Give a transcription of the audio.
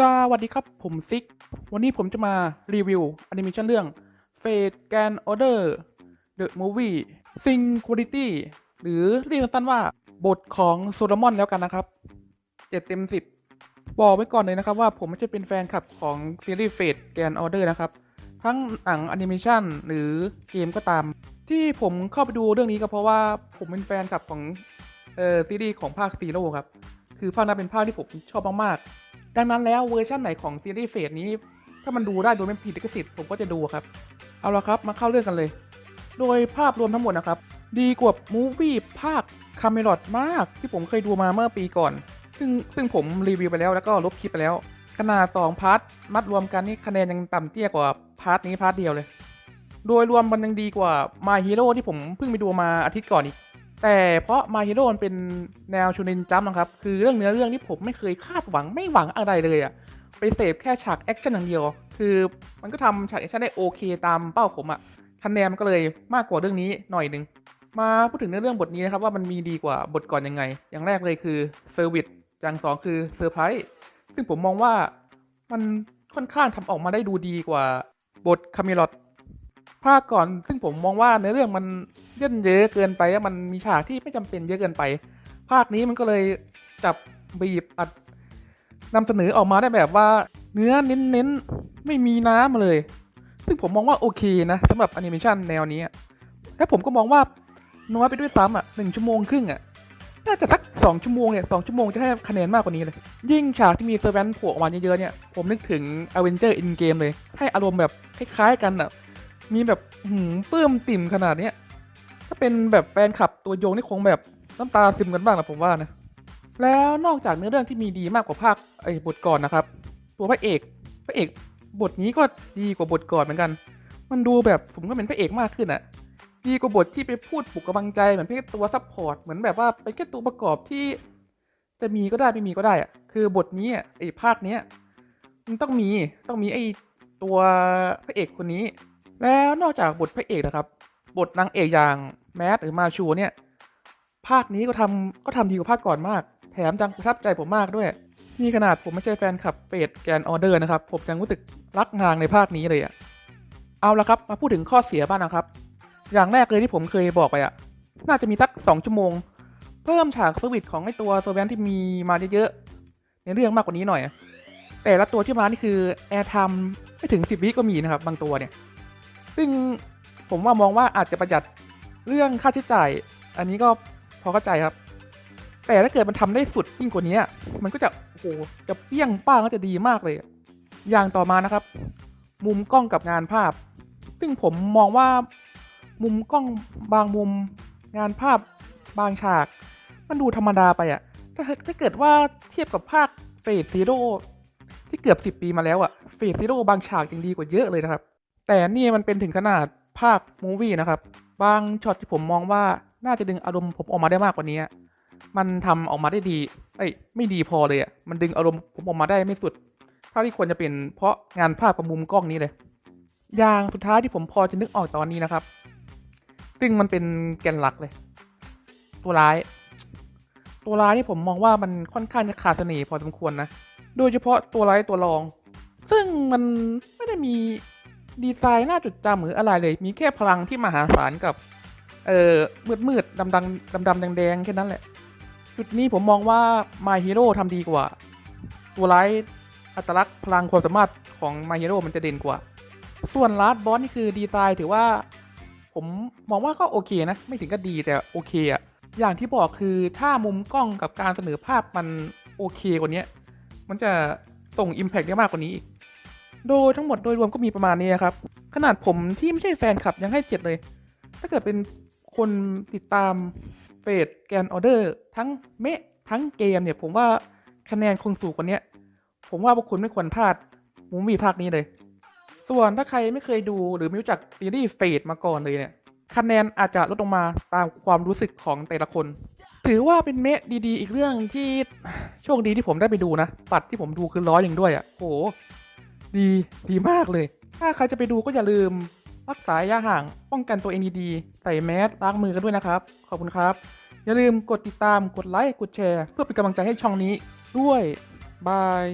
สวัสดีครับ ผมซิก วันนี้ผมจะมารีวิวแอนิเมชันเรื่อง Fate Grand Order The Movie Singularity หรือเรียกสั้นๆว่าบทของโซโลมอนแล้วกันนะครับเจ็ดเต็มสิบบอกไว้ก่อนเลยนะครับว่าผมไม่ใช่เป็นแฟนคลับของซีรีส์ Fate Grand Order นะครับ ทั้งหนังแอนิเมชันหรือเกมก็ตาม ที่ผมเข้าไปดูเรื่องนี้ก็เพราะว่าผมเป็นแฟนคลับของเอ่อซีรีส์ของภาคซีโร่ครับ คือภาคนั้นเป็นภาคที่ผมชอบมากๆ ดังนั้นแล้วเวอร์ชันไหนของซีรีส์เฟสนี้ ถ้ามันดูได้โดยไม่ผิดลิขสิทธิ์ผมก็จะดูครับ เอาละครับมาเข้าเรื่องกันเลย โดยภาพรวมทั้งหมดนะครับ ดีกว่ามูวี่ภาคคาเมลอดมากที่ผมเคยดูมาเมื่อปีก่อน ซึ่งซึ่งผมรีวิวไปแล้วแล้วก็ลบคลิปไปแล้ว ขนาด 2 พาร์ทมัดรวมกันนี่คะแนนยังต่ำเตี้ยกว่าพาร์ทนี้พาร์ทเดียวเลย โดยรวมมันยังดีกว่า My Hero ที่ผมเพิ่งไปดูมาอาทิตย์ก่อนอีก แต่เพราะ My Hero มันเป็นแนวชูนินจัมนะครับ คือเรื่องเนื้อเรื่องที่ผมไม่เคยคาดหวังไม่หวังอะไรเลยอะไปเสพแค่ฉากแอคชั่นอย่างเดียว คือมันก็ทำฉากแอคชั่นได้โอเคตามเป้าผมอะคะแนนมันก็เลยมากกว่าเรื่องนี้หน่อยหนึ่งมาพูดถึงเนื้อเรื่องบทนี้นะครับว่ามันมีดีกว่าบทก่อนยังไง อย่างแรกเลยคือเซอร์วิสอย่างสองคือเซอร์ไพรส์ซึ่งผมมองว่ามันค่อนข้างทำออกมาได้ดูดีกว่าบทคาเมลอด ภาคก่อนซึ่งผมมองว่าเนื้อเรื่องมันเย่นเยอะเกินไปอะมันมีฉากที่ไม่จำเป็นเยอะเกินไป ภาคนี้มันก็เลยจับบีบอัดนำเสนอออกมาได้แบบว่าเนื้อเน้นๆ ไม่มีน้ำเลย ซึ่งผมมองว่าโอเคนะสำหรับแอนิเมชันแนวนี้อะและผมก็มองว่าน้อยไปด้วยซ้ำอะหนึ่งชั่วโมงครึ่งอะ น่าจะสักสองชั่วโมงเนี่ยสองชั่วโมงจะให้คะแนนมากกว่านี้เลย ยิ่งฉากที่มีเซอร์แวนโผล่ออกมาเยอะๆเนี่ย ผมนึกถึง a v e n g e r in Game เลย ให้อารมณ์แบบคล้ายๆกันอะ มีแบบหืมปื้มติ่มขนาดเนี้ยถ้าเป็นแบบแฟนคลับตัวโยงนี่คงแบบน้ำตาซึมกันบ้างนะผมว่านะแล้วนอกจากเนื้อเรื่องที่มีดีมากกว่าภาคไอ้บทก่อนนะครับ ตัวพระเอกพระเอกบทนี้ก็ดีกว่าบทก่อนเหมือนกัน มันดูแบบสมก็เป็นพระเอกมากขึ้นอะดีกว่าบทที่ไปพูดปลุกกำลังใจเหมือนเป็นแค่ตัวซัพพอร์ตเหมือนแบบว่าเป็นแค่ตัวประกอบที่ จะมีก็ได้ไม่มีก็ได้อะคือบทนี้ไอ้ภาคเนี้ยมันต้องมีต้องมีไอ้ตัวพระเอกคนนี้ แล้วนอกจากบทพระเอกนะครับ บทนางเอกอย่างแมทหรือมาชูเนี่ย ภาคนี้ก็ทำก็ทำดีกว่าภาคก่อนมาก แถมจังประทับใจผมมากด้วย นี่ขนาดผมไม่ใช่แฟนคลับเฟดแกนออเดอร์นะครับ ผมยังรู้สึกรักนางในภาคนี้เลยอะเอาละครับ มาพูดถึงข้อเสียบ้างนะครับ อย่างแรกเลยที่ผมเคยบอกไปอะน่าจะมีสักสองชั่วโมง เพิ่มฉากสวิตช์ของไอตัวโซแวนที่มีมาเยอะๆในเรื่องมากกว่านี้หน่อย แต่ละตัวที่มานี่คือแอร์ทม์ไม่ถึงสิบวิก็มีนะครับ บางตัวเนี่ย ซึ่งผมว่ามองว่าอาจจะประหยัดเรื่องค่าใช้จ่าย อันนี้ก็พอเข้าใจครับ แต่ถ้าเกิดมันทำได้สุดยิ่งกว่านี้มันก็จะโอ้โหจะเปี้ยงป้างก็จะดีมากเลย อย่างต่อมานะครับ มุมกล้องกับงานภาพ ซึ่งผมมองว่ามุมกล้องบางมุมงานภาพบางฉาก มันดูธรรมดาไปอะถ้าถ้าเกิดว่าเทียบกับภาคเฟสซีโร่ที่เกือบ 10 ปีมาแล้วอะเฟสซีโร่บางฉากยังดีกว่าเยอะเลยนะครับ แต่นี่มันเป็นถึงขนาดภาคมูวี่นะครับ บางช็อตที่ผมมองว่าน่าจะดึงอารมณ์ผมออกมาได้มากกว่านี้ มันทำออกมาได้ดี เอ้ย ไม่ดีพอเลยอะมันดึงอารมณ์ผมออกมาได้ไม่สุด เท่าที่ควรจะเป็น เพราะงานภาพกับมุมกล้องนี้เลย อย่างสุดท้ายที่ผมพอจะนึกออกตอนนี้นะครับ ซึ่งมันเป็นแกนหลักเลย ตัวร้าย ตัวร้ายที่ผมมองว่ามันค่อนข้างจะขาดเสน่ห์พอสมควรนะ โดยเฉพาะตัวร้ายตัวรอง ซึ่งมันไม่ได้มี ดีไซน์น่าจดจำหรืออะไรเลย มีแค่พลังที่มหาศาลกับ เอ่อมืดมืดดำดำดำดำแดงแดงๆแค่นั้นแหละ จุดนี้ผมมองว่า My Hero ทำดีกว่า ตัวร้ายอัตลักษณ์พลังความสามารถของ My Hero มันจะเด่นกว่า ส่วนลาสบอสนี่คือดีไซน์ถือว่า ผมมองว่าก็โอเคนะ ไม่ถึงก็ดีแต่โอเคอะอย่างที่บอกคือถ้ามุมกล้องกับการเสนอภาพมันโอเคกว่านี้มันจะส่ง Impact ได้มากกว่านี้อีก โดยทั้งหมดโดยรวมก็มีประมาณนี้ครับ ขนาดผมที่ไม่ใช่แฟนคลับยังให้เจ็ดเลย ถ้าเกิดเป็นคนติดตามเฟดแกนออเดอร์ทั้งเมะทั้งเกมเนี่ย ผมว่าคะแนนคงสูงกว่านี้ผมว่าพวกคุณไม่ควรพลาดมูมี่ภาคนี้เลย ส่วนถ้าใครไม่เคยดูหรือไม่รู้จักซีรีส์เฟดมาก่อนเลยเนี่ยคะแนนอาจจะลดลงมาตามความรู้สึกของแต่ละคน ถือว่าเป็นเมะดีๆ อีกเรื่องที่โชคดีที่ผมได้ไปดูนะ ปัดที่ผมดูคือร้อยหนึ่งด้วยอะ่ะโห ดีดีมากเลย ถ้าใครจะไปดูก็อย่าลืม รักษาระยะห่างป้องกันตัวเองดีๆ ใส่แมสล้างมือกันด้วยนะครับ ขอบคุณครับ อย่าลืมกดติดตามกดไลค์กดแชร์ เพื่อเป็นกำลังใจให้ช่องนี้ด้วยบาย